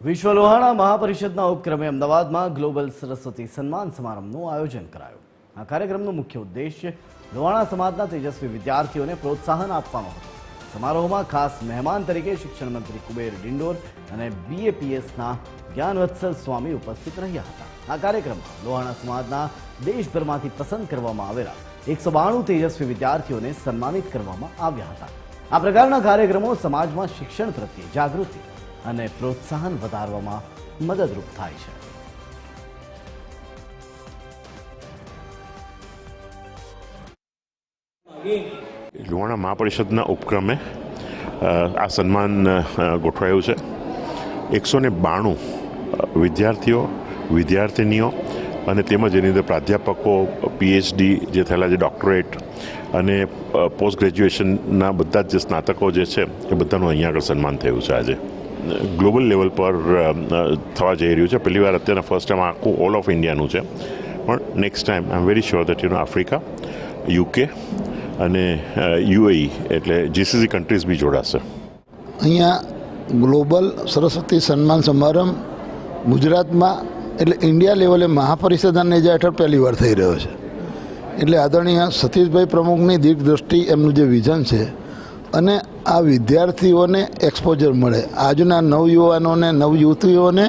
વિશ્વ લોહાણા મહાપરિષદના ઉપક્રમે અમદાવાદમાં ગ્લોબલ સરસ્વતી સન્માન સમારંભનું આયોજન કરાયું. આ કાર્યક્રમનો મુખ્ય ઉદ્દેશ્ય લોહાણા સમાજના તેજસ્વી વિદ્યાર્થીઓને પ્રોત્સાહન આપવાનો હતો. સમારોહમાં ખાસ મહેમાન તરીકે શિક્ષણ મંત્રી કુબેર ડિંડોર અને બીએપીએસના જ્ઞાનવત્સલ સ્વામી ઉપસ્થિત રહ્યા હતા. આ કાર્યક્રમમાં લોહાણા સમાજના દેશભરમાંથી પસંદ કરવામાં આવેલા એકસો બાણું તેજસ્વી વિદ્યાર્થીઓને સન્માનિત કરવામાં આવ્યા હતા. આ પ્રકારના કાર્યક્રમો સમાજમાં શિક્ષણ પ્રત્યે જાગૃતિ અને પ્રોત્સાહન વધારવામાં મદદરૂપ થાય છે. લુહાણા મહાપરિષદના ઉપક્રમે આ સન્માન ગોઠવાયું છે. એકસો ને બાણું વિદ્યાર્થીઓ, વિદ્યાર્થિનીઓ અને તેમજ એની અંદર પ્રાધ્યાપકો, પીએચડી જે થયેલા છે, ડૉક્ટરેટ અને પોસ્ટ ગ્રેજ્યુએશનના બધા જ જે સ્નાતકો જે છે, એ બધાનું અહીંયા આગળ સન્માન થયું છે આજે. ગ્લોબલ લેવલ પર થવા જઈ રહ્યું છે. પહેલી વાર અત્યારના ફર્સ્ટ ટાઈમ આખું ઓલ ઓફ ઇન્ડિયાનું છે. પણ next time I am very sure that you know Africa UK અને યુએઈ એટલે જીસીસી કન્ટ્રીઝ બી જોડાશે. અહીંયા ગ્લોબલ સરસ્વતી સન્માન સમારંભ ગુજરાતમાં એટલે ઇન્ડિયા લેવલે મહાપરિષદ અને હેઠળ પહેલી વાર થઈ રહ્યો છે. એટલે આદરણીય સતીશભાઈ પ્રમુખની દીર્ઘદ્રષ્ટિ એમનું જે વિઝન છે અને આ વિદ્યાર્થીઓને એક્સપોઝર મળે. આજના નવયુવાનોને નવયુવતીઓને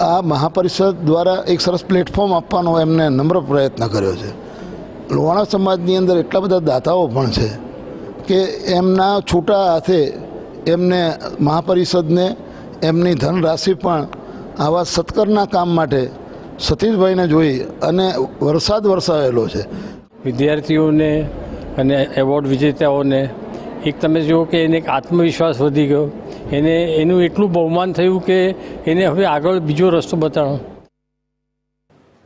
આ મહાપરિષદ દ્વારા એક સરસ પ્લેટફોર્મ આપવાનો એમને નમ્ર પ્રયત્ન કર્યો છે. લોણા સમાજની અંદર એટલા બધા દાતાઓ પણ છે કે એમના છૂટા હાથે એમને મહાપરિષદને એમની ધનરાશિ પણ આવા સત્કરના કામ માટે સતીશભાઈને જોઈ અને વરસાદ વરસાવેલો છે. વિદ્યાર્થીઓને અને એવોર્ડ વિજેતાઓને એક તમે જુઓ કે એને એક આત્મવિશ્વાસ વધી ગયો. એને એનું એટલું બહુમાન થયું કે એને હવે આગળ બીજો રસ્તો બતાવવાનો